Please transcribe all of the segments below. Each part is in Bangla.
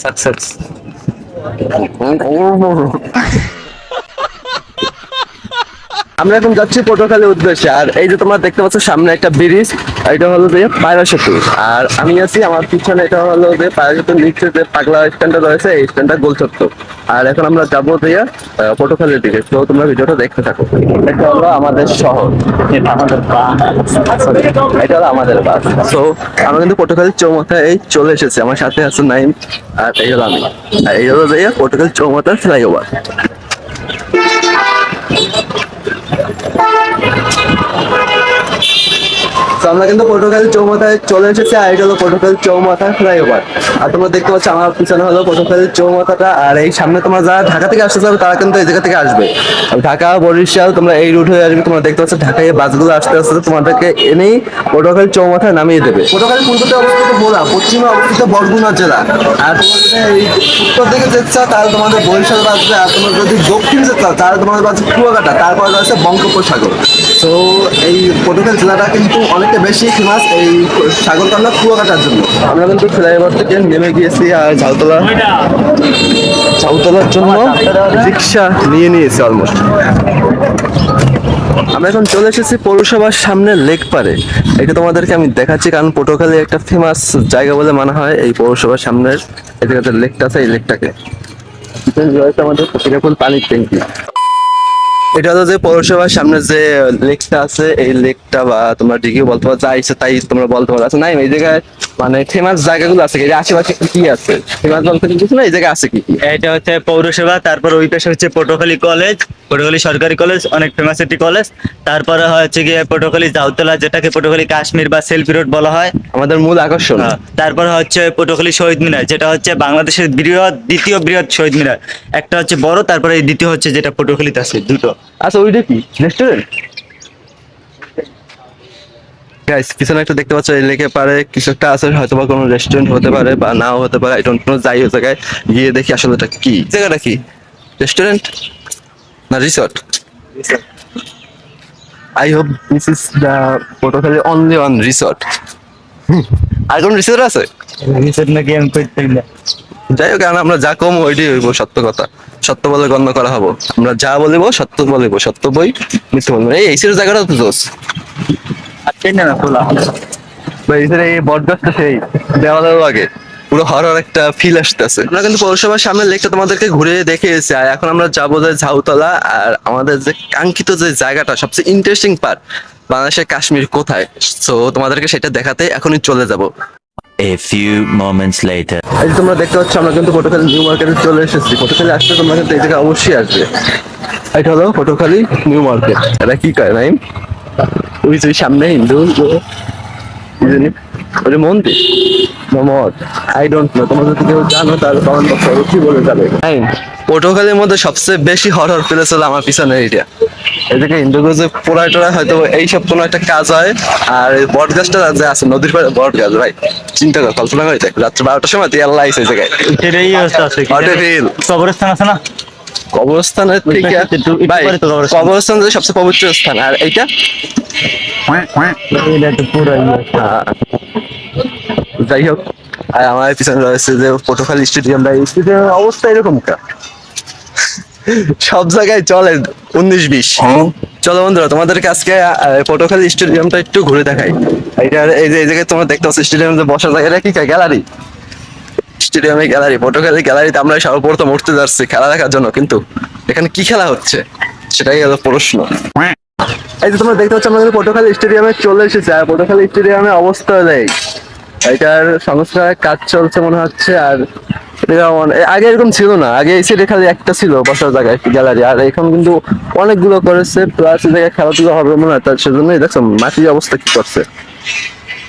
সাকসেস আমরা এখন যাচ্ছি পটুয়াখালীর উদ্দেশ্যে। আর এই যে তোমরা দেখতে পাচ্ছ, সামনে একটা ব্রিজ এটা হলো যে পায়রা সেতু আর আমি আছি, আমার পিছনে এটা হলো যে পায়রা সেতুর নিচে যে পাগলা স্ট্যান্ডটা রয়েছে, এই স্ট্যান্ডটা গোলচত্ব আর এখন আমরা যাব দিয়ে পটুয়াখালীর দিকে। তো তোমরা ভিডিওটা দেখতে থাকো। এটা হলো আমাদের শহর। এটা আমাদের এটা হলো আমাদের বাস। তো আমরা কিন্তু পটুয়াখালীর চৌমাথায় চলে এসেছি। আমার সাথে আছে নাইম, আর এই হলো আমি। আর এই হলো যে পটুয়াখালী চৌমাথার ফ্লাইওভার। তো আমরা কিন্তু পটুয়াখালী চৌমাথায় চলে এসেছি, আর এটা হলো পটুয়াখালী চৌমাথা ফ্লাইওভার। আর তোমরা দেখতে পাচ্ছ, আমার পিছনে হলো পটুয়াখালী চৌমাথাটা, আর এই সামনে তোমরা যারা ঢাকা থেকে আসতে চাও, তারা কিন্তু এই জায়গা থেকে আসবে। ঢাকা, বরিশাল, তোমরা এই রুট হয়ে আসবে, তোমরা দেখতে পাচ্ছ, ঢাকায় বাসগুলো আসতে আসতে তোমাদেরকে এনেই পটুয়াখালী চৌমাথায় নামিয়ে দেবে। পটুয়াখালী পূর্বতে অবস্থিত ভোলা, পশ্চিমে অবস্থিত বরগুনা জেলা। আর যদি এই উত্তর দিকে যেতে চাও, তাহলে তোমাদের বরিশাল বাসবে, আর তোমরা যদি দক্ষিণ যেতে চাও, তাহলে তোমাদের বাসবে কুয়াকাটা, তারপর রয়েছে বঙ্গোপসাগর। তো এই পটুয়াখালী জেলাটা কিন্তু অনেকটা বেশি ফেমাস এই সাগরকান্ডা কুয়াকাটার জন্য। আমরা কিন্তু ফ্লাইওভার থেকে নেমে গিয়েছি আর ঝাউতলা। ঝাউতলার জন্য রিক্সা নিয়ে নিয়েছি অলমোস্ট আমরা এখন চলে এসেছি পৌরসভার সামনে লেক পারে এটা তোমাদেরকে আমি দেখাচ্ছি কারণ পটুয়াখালী একটা ফেমাস জায়গা বলে মনে হয় এই পৌরসভার সামনের। এদিকে লেকটা আছে এই লেকটাকে। রয়েছে আমাদের পানির ট্যাঙ্কি। এটা হলো যে পৌরসভার সামনে যে লেকটা আছে এই লেকটা বা তোমরা ডিগিও বলতে পারো যা ইচ্ছে তাই তোমরা বলতে পারো। আচ্ছা নাই এই জায়গায় মানে ফেমাস জায়গাগুলো আছে কি? এর আশেপাশে কি কি আছে? ফেমাস বলতে কিছু না এই জায়গায় আছে কি? কি এটা হচ্ছে পৌরসভা তারপর ওই পাশে হচ্ছে পটুয়াখালী কলেজ পটুয়াখালী সরকারি কলেজ অনেক ফেমাস একটি কলেজ তারপরে হচ্ছে গিয়ে পটুয়াখালী জাউতলা যেটাকে পটুয়াখালী কাশ্মীর বা সেলফি রোড বলা হয়। আমাদের মূল আকর্ষণ। তারপর হচ্ছে পটুয়াখালী শহীদ মিনার যেটা হচ্ছে বাংলাদেশের বৃহৎ দ্বিতীয় বৃহৎ শহীদ মিনার। একটা হচ্ছে বড় তারপরে দ্বিতীয় হচ্ছে যেটা পটুয়াখালীতে আছে দুটো। আচ্ছা ওইটা কি? রেস্টুরেন্ট গাইস পিছনে একটা দেখতে পাচ্ছ এই লেকে পারে কিছু একটা আছে হয়তো বা কোনো রেস্টুরেন্ট হতে পারে বা নাও হতে পারে আই ডোন্ট নো যাই ওই জায়গায় গিয়ে দেখি আসলে এটা কি। জায়গাটা কি? রেস্টুরেন্ট না resort I hope this is the Patuakhali only one resort আর কোন রিসর্ট আছে? রিসেট নাকি আমি করতে না। যাই হোক কারণ আমরা যা কম ওইটাই হইব সত্য কথা। সত্য বলে গণ্য করা হব। আমরা যা বলিব সত্য বলিব সত্য বই মিথ্যে বলব এই এইসের জায়গাটা তো দোষ। আজকে না খোলা বা এইসের এই বটগাছটা সেই দেওয়ালের আগে। পুরো হরর একটা ফিল আসতেছে। আমরা কিন্তু পৌরসভার সামনে লেকটা তোমাদেরকে ঘুরে দেখে এসেছি আর এখন আমরা যাব যে ঝাউতলা আর আমাদের যে কাঙ্ক্ষিত যে জায়গাটা সবচেয়ে ইন্টারেস্টিং পার্ট বাংলাদেশের কাশ্মীর কোথায়? তো তোমাদেরকে সেটা দেখাতে এখনই চলে যাব। A few moments later. এই যে তোমরা দেখতে পাচ্ছ, আমরা কিন্তু পটুয়াখালী নিউ মার্কেটে চলে এসেছি। ফটোখালি আসলে তোমরা কিন্তু এই জায়গায় অবশ্যই আসবে। এটা হলো ফটোখালি নিউ মার্কেট। এটা কি কয়, নাইম? ওই যে সামনে হিন্দু ওই মন্দির। আই ডোন্ট নো তোমরা যদি কেউ জানো তাহলে কমেন্ট বক্সে কি বলে যাবে। পটুয়াখালীর মধ্যে সবচেয়ে বেশি হরর প্লেস হলো আমার পিছনে এইটা এদিকে যে পোড়ায় টোড়ায় হয়তো এইসব কোনো একটা কাজ হয় আর বট গাছটা যে আছে নদীর পাড়ে বট গাছ ভাই চিন্তা কর কল্পনা করে দেখ রাত্রে বারোটার সময় তুই আল্লাহ আইসে এই জায়গায়। এটার অবস্থা আছে. কবরস্থান আছে না? কবরস্থান। কবরস্থান। যে সবচেয়ে পবিত্র স্থান আর এইটা? পুরো যাই হোক আর আমার পিছনে রয়েছে যে পটুয়াখালী স্টেডিয়াম ভাই স্টেডিয়ামের অবস্থা এরকম কা সব জায়গায় চলে উনিশ বিশ। চলো বন্ধুরা তোমাদেরকে আজকে আহ, পটুয়াখালী স্টেডিয়ামটা একটু ঘুরে দেখাই। এইটা এই যে এই জায়গায় তোমরা দেখতে পাচ্ছ স্টেডিয়াম যে বসার জায়গাটা কি গ্যালারি? স্টেডিয়ামে গ্যালারি পটুয়াখালী গ্যালারিতে আমরা সর্বপ্রথম উঠতে যাচ্ছি খেলা দেখার জন্য কিন্তু এখানে কি খেলা হচ্ছে? সেটাই হলো প্রশ্ন। এই যে তোমরা দেখতে পাচ্ছ আমাদের পটুয়াখালী স্টেডিয়ামে চলে এসেছে আর পটুয়াখালী স্টেডিয়ামে অবস্থা নেই এটার সংস্কার কাজ চলছে মনে হচ্ছে, আর আগে এরকম ছিল না, আগে এই সাইডে খালি একটা ছিল বসার জায়গায় গ্যালারি আর এখন কিন্তু অনেকগুলো করেছে প্লাস এই জায়গায় খেলাধুলা হবে মনে হয়, তার সেজন্যই দেখছ মাটির অবস্থা কি করছে।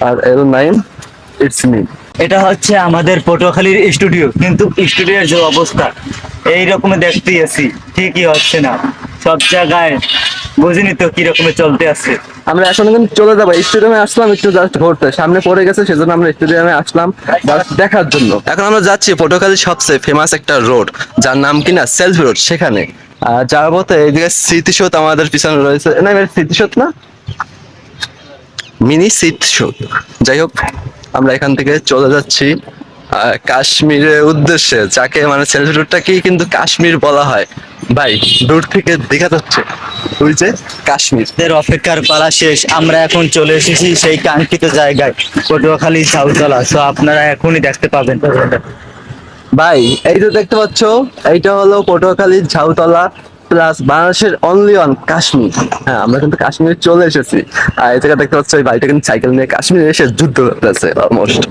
আর এল নাইন ইটস মি এটা হচ্ছে আমাদের পটুয়াখালীর স্টুডিও। কিন্তু স্টুডিওর যে অবস্থা এই রকম দেখতেই আছি ঠিকই হচ্ছে না। সব জায়গায় বুঝিনি তো কি রকমের চলতে আছে। আমরা এখন কিন্তু চলে যাব। স্টেডিয়ামে আসলাম একটু জাস্ট ঘুরতে। সামনে পড়ে গেছে সেজন্য আমরা স্টেডিয়ামে আসলাম জাস্ট দেখার জন্য। এখন আমরা যাচ্ছি পটুয়াখালীর সবচেয়ে ফেমাস একটা রোড যার নাম কিনা সেলফ রোড সেখানে। আর যার পথে এইদিকে স্মৃতিসৌধ আমাদের পিছনে রয়েছে। না স্মৃতিসৌধ না? মিনি স্মৃতিসৌধ। যাই হোক আমরা এখান থেকে চলে যাচ্ছি কাশ্মীরের উদ্দেশ্যে। যাকে মানে সেলফি রুটটাকেই কিন্তু কাশ্মীর বলা হয়। ভাই দূর থেকে দেখা যাচ্ছে ওই যে কাশ্মীর। অপেক্ষার পালা শেষ। আমরা এখন চলে এসেছি সেই কাঙ্ক্ষিত জায়গায় পটুয়াখালী সাউতলা তো আপনারা এখনই দেখতে পাবেন। ভাই এই যে দেখতে পাচ্ছ এইটা হলো পটুয়াখালীর ঝাউতলা প্লাস বাংলাদেশের অনলি অন কাশ্মীর হ্যাঁ আমরা কিন্তু কাশ্মীরে চলে এসেছি। আর এই জায়গা দেখতে পাচ্ছ এই ভাইটা কিন্তু সাইকেল নিয়ে কাশ্মীরে এসে যুদ্ধ করতেছে অলমোস্ট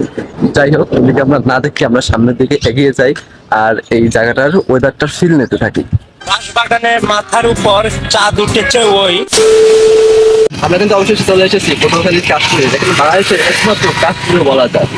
যাই হোক এদিকে আমরা না দেখি আমরা সামনের দিকে এগিয়ে যাই। আর এই জায়গাটার ওয়েদারটার ফিল নিতে থাকি। বাঁশবাগানের মাথার উপর চাঁদ উঠেছে ওই। আমরা কিন্তু অবশেষে চলে এসেছি পটুয়াখালীর কাশ্মীরে যেখানে বাংলাদেশের একমাত্র কাশ্মীর বলা যায়।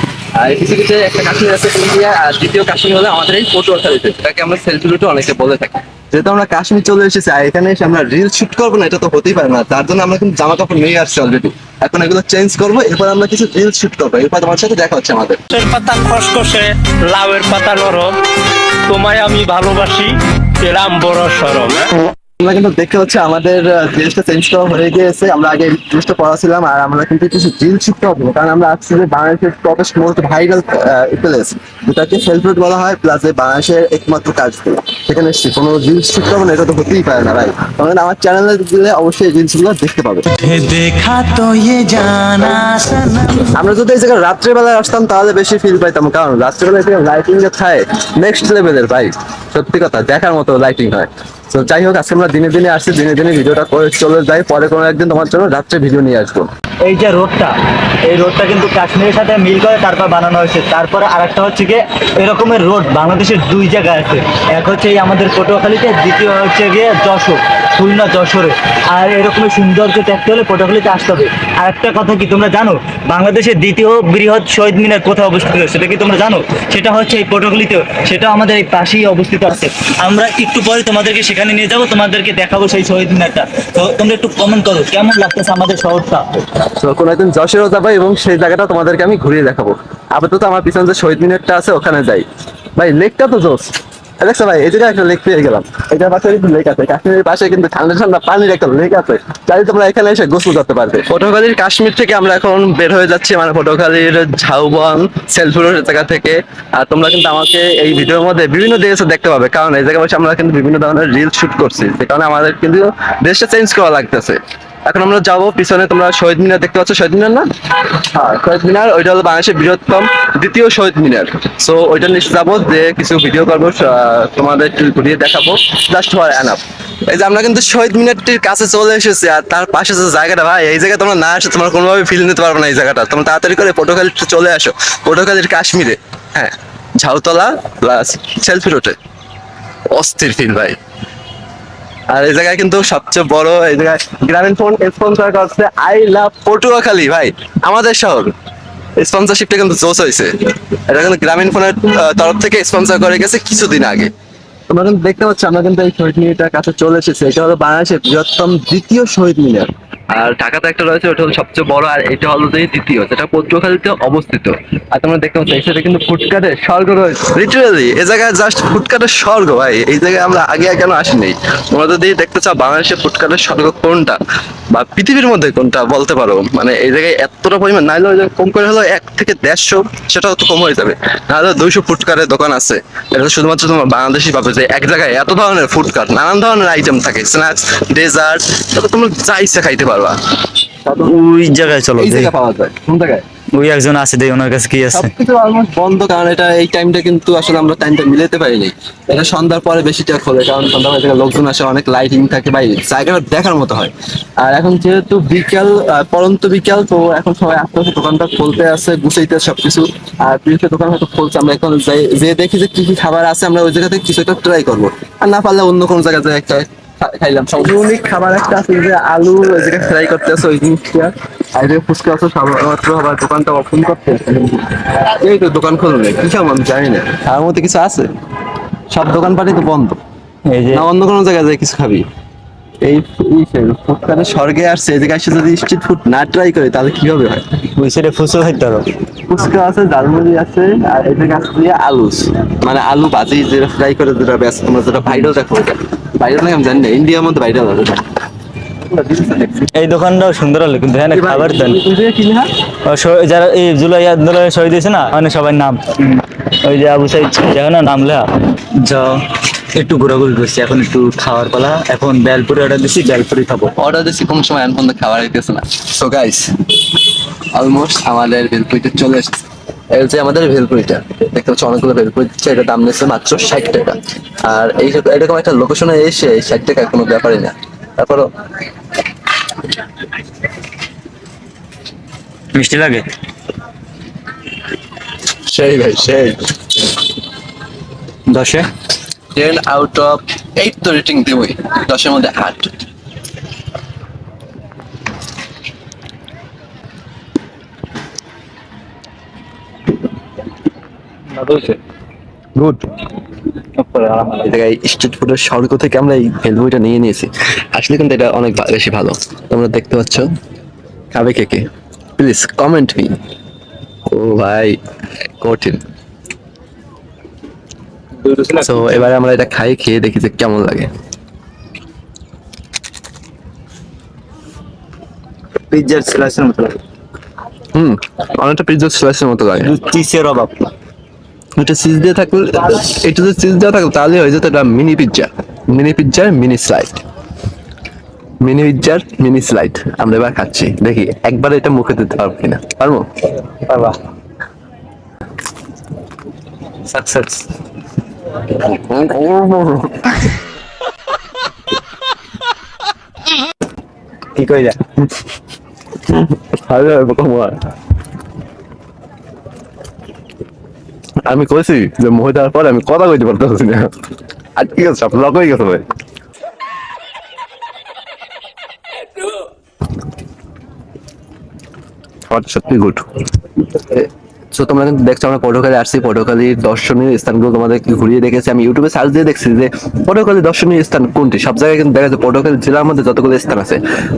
আর এই পৃথিবীতে একটা কাশ্মীর আছে ইন্ডিয়া আর দ্বিতীয় কাশ্মীর হলো আমাদের এই পটুয়াখালীতে এটাকে আমরা সেলফি রুটে অনেকে বলে থাকি। যেহেতু আমরা কাশ্মীর চলে এসেছি আর এখানে এসে আমরা রিল শুট করব না এটা তো হতেই পারে না। তার জন্য আমরা কিন্তু জামা কাপড় নিয়ে আসছি অলরেডি এখন এগুলো চেঞ্জ করব এরপর আমরা কিছু রিল শুট করব। এরপর তোমার সাথে দেখা হচ্ছে আমাদের। পাতা খসখসে লাউয়ের পাতা নরম। তোমায় আমি ভালোবাসি এরাম বড় সরম কিন্তু দেখতে আমাদের ড্রেসটা চেঞ্জ করা হয়ে গিয়েছে। আমরা আগে ড্রেসটা পরা ছিলাম আর আমরা কিন্তু কিছু জিল শিখতে হবে কারণ আমরা আসছি যে বাংলাদেশের মোস্ট ভাইরাল প্লেস যেটাকে সেলফ বলা হয় বাংলাদেশের একমাত্র কাজ সেখানে এসছি। কোনো না এটা তো হতেই পারে না ভাই তখন মানে আমার চ্যানেলে দিলে অবশ্যই রিলসগুলো দেখতে পাবে। আমরা যদি এই জায়গায় রাত্রেবেলায় আসতাম তাহলে বেশি ফিল পাইতাম। কারণ রাত্রেবেলায় লাইটিং যে থাকে নেক্সট লেভেলের ভাই সত্যি কথা দেখার মতো লাইটিং হয়। তো যাই হোক, আজকে আমরা দিনে দিনে আসছি, দিনে দিনে ভিডিওটা করে চলে যাই। পরে কোনো একদিন তোমার জন্য রাত্রে ভিডিও নিয়ে আসব। এই যে রোডটা, এই রোডটা কিন্তু কাশ্মীরের সাথে মিল করে তারপর বানানো হয়েছে। তারপরে আরেকটা হচ্ছে গিয়ে এরকমের রোড বাংলাদেশের দুই জায়গায় আছে। এক হচ্ছে এই আমাদের পটুয়াখালীতে, দ্বিতীয় হচ্ছে গিয়ে যশোর। খুলনা, যশোরে। আর এরকমের সৌন্দর্য দেখতে হলে পটুয়াখালীতে আসতে হবে। আর একটা কথা কি তোমরা জানো? বাংলাদেশের দ্বিতীয় বৃহৎ শহীদ মিনার কোথায় অবস্থিত? সেটা কি তোমরা জানো? সেটা হচ্ছে এই পটুয়াখালীতে। সেটা আমাদের এই পাশেই অবস্থিত আছে। আমরা একটু পরে তোমাদেরকে সেখানে নিয়ে যাব, তোমাদেরকে দেখাবো সেই শহীদ মিনারটা। তো তোমরা একটু কমেন্ট করো, কেমন লাগতেছে আমাদের শহরটা? কোনো একদিন যশোরও যাব এবং সেই জায়গাটা তোমাদেরকে আমি ঘুরিয়ে দেখাবো। আপাতত আমার পিছনে যে শহীদ মিনারটা আছে, ওখানে যাই। ভাই, লেকটা তো এই দেখছ ভাই, এই জায়গায় একটা লেক পেয়ে গেলাম। এটার পাশে কিন্তু লেক আছে। কাশ্মীরের পাশে কিন্তু ঠান্ডা ঠান্ডা পানির একটা লেক আছে। চাইলে তোমরা এখানে এসে গোসল করতে পারবে। পটুয়াখালীর কাশ্মীর থেকে আমরা এখন বের হয়ে যাচ্ছি মানে পটুয়াখালীর ঝাউবন, সেলফুরের জায়গা থেকে। আর তোমরা কিন্তু আমাকে এই ভিডিওর মধ্যে বিভিন্ন দেশে দেখতে পাবে। কারণ এই জায়গায় বসে আমরা কিন্তু বিভিন্ন ধরনের রিল শুট করছি। যে কারণে আমাদের কিন্তু দেশটা চেঞ্জ করা লাগতেছে। এখন আমরা যাব, পিছনে তোমরা শহীদ মিনার দেখতে পাচ্ছ, শহীদ মিনার না? হ্যাঁ শহীদ মিনার, ওইটা হলো বাংলাদেশের বৃহত্তম দ্বিতীয় শহীদ মিনার। সো ওইটা নিচে যাব, যে কিছু ভিডিও করব তোমাদের একটু ঘুরিয়ে দেখাবো। জাস্ট ফর অ্যানাপ এই যে আমরা কিন্তু শহীদ মিনারটির কাছে চলে এসেছি, আর তার পাশে যে জায়গাটা, ভাই, এই জায়গায় তোমরা না আসে তোমরা কোনোভাবে ফিল নিতে পারবে না এই জায়গাটা। তোমরা তাড়াতাড়ি করে পটুয়াখালীতে চলে আসো, পটুয়াখালীর কাশ্মীরে। হ্যাঁ ঝাউতলা প্লাস সেলফি রোডে অস্থির ফিল ভাই। আর এই জায়গায় কিন্তু সবচেয়ে বড় এই জায়গায় গ্রামীণ ফোন স্পন্সর করছে আই লাভ পটুয়াখালী। ভাই, আমাদের শহর। স্পন্সরশিপটা কিন্তু জোস হয়েছে। এটা কিন্তু গ্রামীণ ফোনের তরফ থেকে স্পন্সর করে গেছে কিছুদিন আগে। তোমরা কিন্তু দেখতে পাচ্ছ, আমরা কিন্তু এই শহীদ মিনারটার কাছে চলে এসেছি। এটা হলো বাংলাদেশের বৃহত্তম দ্বিতীয় শহীদ মিনার। আর ঢাকাতে একটা রয়েছে, ওটা হলো সবচেয়ে বড় আর এটা হলো যে দ্বিতীয়, যেটা পটুয়াখালীতে অবস্থিত। আর তোমরা দেখতে পাচ্ছ সাইডে কিন্তু ফুটকাটের স্বর্গ রয়েছে। লিটারালি এই জায়গায় জাস্ট ফুটকাটের স্বর্গ, ভাই। এই জায়গায় আমরা আগে কেন আসিনি? তোমরা যদি দেখতে চাও বাংলাদেশের ফুটকাটের স্বর্গ কোনটা? বা পৃথিবীর মধ্যে কোনটা, বলতে পারো। মানে এই জায়গায় এতটা পরিমাণ, নাইলে কম করে হলো এক থেকে দেড়শো সেটাও তো কম হয়ে যাবে। নাহলে দুইশো ফুটকারের দোকান আছে। এটা শুধুমাত্র তোমার বাংলাদেশি পাবে যে এক জায়গায় এত ধরনের ফুটকার নানান ধরনের আইটেম থাকে স্ন্যাক্স ডেজার্ট তোমরা যা ইচ্ছা খাইতে পারবা ওই জায়গায় চলো এই দেখি। পাওয়া যায়। কোন জায়গায়? ওই একজন আছে দেখি ওনার কাছে কি আছে? সবকিছু অলমোস্ট বন্ধ কারণ এটা এই টাইমটা কিন্তু আসলে আমরা টাইমটা মিলাতে পারিনি এটা সন্ধ্যার পরে বেশিটা খোলে কারণ সন্ধ্যার থেকে লোকজন আসে অনেক লাইটিং থাকে ভাই জায়গাটা দেখার মতো হয়। আর এখন যেহেতু বিকাল আহ, পরন্ত বিকাল তো এখন সবাই আস্তে আস্তে দোকানটা খুলতে আছে গুছাইতে সবকিছু। আর প্রিন্সের দোকান হয়তো খুলছে আমরা এখন যাই যে দেখি যে কি কি খাবার আছে আমরা ওই জায়গা থেকে কিছু একটা ট্রাই করব। আর না পারলে অন্য কোনো জায়গায় যাই একটা খাইলাম সব ইউনিক খাবার একটা আছে যে আলু ওই জায়গায় ফ্রাই করতে আছে ওই জিনিসটা। আর যে ফুচকা আছে সবমাত্র আবার দোকানটা ওপেন করতে। এই তো দোকান খুলবে কি খাব আমি জানি না। তার মধ্যে কিছু আছে? সব দোকানপাটই তো বন্ধ। এই যে না অন্য কোনো জায়গায় যাই কিছু খাবি? এই ফুটপাতের স্বর্গে আসছে এই জায়গায় যদি স্ট্রিট ফুড না ট্রাই করে তাহলে খাইতে পারো ফুচকা আছে ঝালমুড়ি আছে আর দিয়ে মানে আলু ভাজি যেটা ফ্রাই করে যেটা ব্যাস তোমরা যেটা ভাইরাল দেখো। ভাইরাল আমি জানি না ইন্ডিয়ার মধ্যে ভাইরাল আছে এই দোকানটাও সুন্দর হলো কিন্তু হ্যাঁ খাবার দেন। হ্যাঁ? যারা এই জুলাই আন্দোলনে শহীদ হয়েছে না মানে সবাই নাম। ওই যে আবু সাইদ দেখো না নাম লেখা। যাও। একটু ঘোরাঘুরি করছি এখন একটু খাওয়ার পালা। এখন বেলপুরি অর্ডার দিচ্ছি বেলপুরি খাব। অর্ডার দিচ্ছি কোন সময় এখন পর্যন্ত খাবার আইতেছে না। সো গাইস অলমোস্ট আমাদের ভেলপুরিটা চলে এসেছে। এই হচ্ছে আমাদের ভেলপুরিটা দেখতে পাচ্ছ অনেকগুলো ভেলপুরি দিচ্ছে এটা দাম নিচ্ছে মাত্র ষাট টাকা। আর এই এরকম একটা লোকেশনে এসে ষাট টাকা কোনো ব্যাপারই না। তারপরও মিষ্টি লাগে? সেই ভাই সেই। দশে? টেন আউট অফ এইট তো রেটিং দেবই দশের মধ্যে আট। গুড স্ট্রিট ফুডের স্বর্গ থেকে আমরা এই ভেলপুরিটা নিয়ে নিয়েছি? আসলে কিন্তু এটা অনেক বেশি ভালো। তোমরা দেখতে পাচ্ছ খাবে কে কে? প্লিজ কমেন্ট মি ও ভাই কঠিন। তো এবারে আমরা এটা খাই খেয়ে দেখি যে কেমন লাগে। পিৎজার স্লাইসের মতো লাগে। হুম অনেকটা স্লাইসের মতো লাগে। চিজের অভাব। এটা চিজ দিয়ে থাকলে এটা যদি চিজ দেওয়া থাকলে তাহলে হয়ে যেত এটা মিনি পিৎজা মিনি পিৎজার মিনি স্লাইড মিনি পিৎজার মিনি স্লাইড আমরা এবার খাচ্ছি। দেখি একবার এটা মুখে দিতে পারব কিনা। পারব? পারবা। সাকসেস কি কইলা? ভালো এরকম হয়। আমি কইছি যে দেওয়ার পর আমি কথা কইতে পারতেছি না। আর কি আছে, সব লক হয়ে গেছে ভাই। সত্যি গুড সো তোমরা কিন্তু দেখছ আমরা পটুয়াখালী আসছি। পটুয়াখালীর দর্শনীয় স্থানগুলো তোমাদেরকে ঘুরিয়ে দেখেছি। আমি ইউটিউবে সার্চ দিয়ে দেখছি যে পটুয়াখালী দর্শনীয় স্থান কোনটি? সব জায়গায় কিন্তু দেখা যাচ্ছে পটুয়াখালী জেলার মধ্যে যতগুলো স্থান আছে।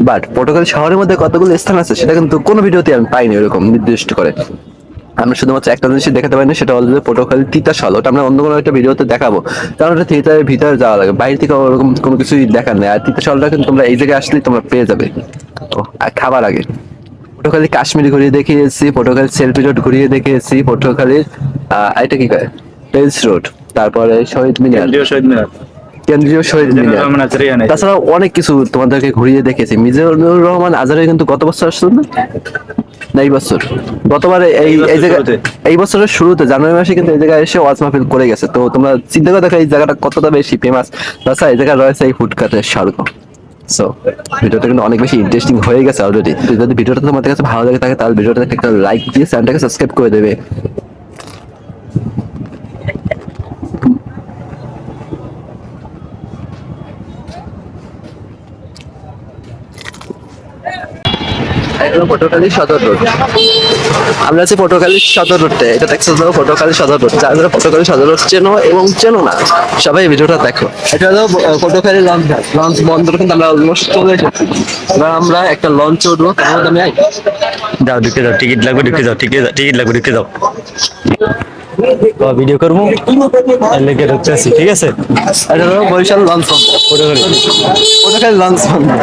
বাট পটুয়াখালী শহরের মধ্যে কতগুলো স্থান আছে সেটা কিন্তু কোনো ভিডিওতে আমি পাইনি এরকম নির্দিষ্ট করে। আমরা শুধুমাত্র একটা জিনিস দেখাতে পারিনি, সেটা হলো পটুয়াখালী তিতাসল ওটা আমরা অন্য কোনো একটা ভিডিওতে দেখাবো। কারণ ওটা থিয়েটারের ভিতরে যাওয়া লাগে, বাইরে থেকে ওরকম কোনো কিছুই দেখার নেই। আর তিতাসলটা কিন্তু তোমরা এই জায়গায় আসলেই তোমরা পেয়ে যাবে। ও, আর খাবার আগে। পটুয়াখালী কাশ্মীরি ঘুরিয়ে দেখিয়েছি পটুয়াখালী সেলফি রোড ঘুরিয়ে দেখিয়েছি পটুয়াখালীর এটা কি কয়? পেলস রোড তারপরে শহীদ মিনার। শহীদ মিনার। কেন্দ্রীয় শহীদ মিনার। তাছাড়া অনেক কিছু তোমাদেরকে ঘুরিয়ে দেখেছি মিজানুর রহমান আজারে কিন্তু গত বছর আসছিল না? না এই বছর। গতবারে এই এই এই জায়গায় এই বছরের শুরুতে জানুয়ারি মাসে কিন্তু এই জায়গায় এসে ওয়াজ মাহফিল করে গেছে। তো তোমরা চিন্তা করে দেখো এই জায়গাটা কতটা বেশি ফেমাস তাছাড়া এই জায়গায় রয়েছে এই ফুডকার্টের স্বর্গ। সো ভিডিওটা কিন্তু অনেক বেশি ইন্টারেস্টিং হয়ে গেছে অলরেডি যদি ভিডিওটা তোমাদের কাছে ভালো লাগে থাকে, তাহলে ভিডিওটা একটা লাইক দিয়ে চ্যানেলটাকে সাবস্ক্রাইব করে দেবে। এটা হলো পটুয়াখালী সদর রোড। আমরা আছি পটুয়াখালী সদর রোডে। এটা দেখছ তো পটুয়াখালী সদর রোড। যারা যারা পটুয়াখালী সদর রোড চেনো এবং চেনো না সবাই ভিডিওটা দেখো। এটা হলো পটুয়াখালী লঞ্চ ঘাট লঞ্চ বন্দর কিন্তু আমরা অলমোস্ট চলে এসেছি। এবার আমরা একটা লঞ্চে উঠবো। মধ্যে আমি আই যাও ঢুকে যাও টিকিট লাগবে ঢুকে যাও টিকিট টিকিট লাগবে ঢুকে যাও। ভিডিও করব। লেগে ঢুকতে আসি ঠিক আছে? এটা হলো বরিশাল লঞ্চ বন্দর পটুয়াখালী। পটুয়াখালী লঞ্চ বন্দর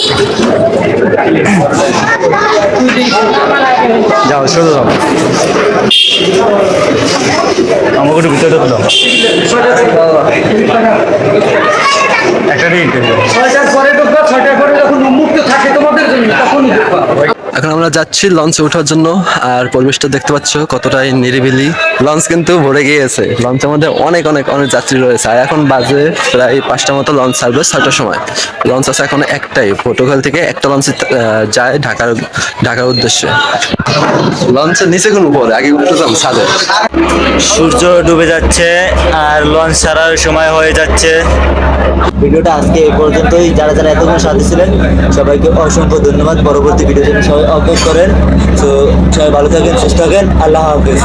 Dale, dale. যাও সোজা যাও। আমাকে একটু ভিতরে ঢুকলো একটা টিকিট এখন আমরা যাচ্ছি লঞ্চে ওঠার জন্য আর পরিবেশটা দেখতে পাচ্ছ কতটাই নিরিবিলি। লঞ্চ কিন্তু ভরে গিয়েছে। লঞ্চের মধ্যে অনেক অনেক অনেক যাত্রী রয়েছে। আর এখন বাজে প্রায় পাঁচটা মতো লঞ্চ ছাড়বে ছয়টার সময়। লঞ্চ আছে এখন একটাই। পর্তুগাল থেকে একটা লঞ্চ যায় ঢাকার ঢাকার উদ্দেশ্যে। লঞ্চের নিচে কোন উপরে আগে উঠতেছিলাম ছাদে। সূর্য ডুবে যাচ্ছে আর লঞ্চ ছাড়ার সময় হয়ে যাচ্ছে। ভিডিওটা আজকে এই পর্যন্তই। যারা যারা এতক্ষণ সাথে ছিলেন সবাইকে অসংখ্য ধন্যবাদ। পরবর্তী ভিডিও জন্য সবাই অপেক্ষা করেন। তো সবাই ভালো থাকেন সুস্থ থাকেন। আল্লাহ হাফেজ।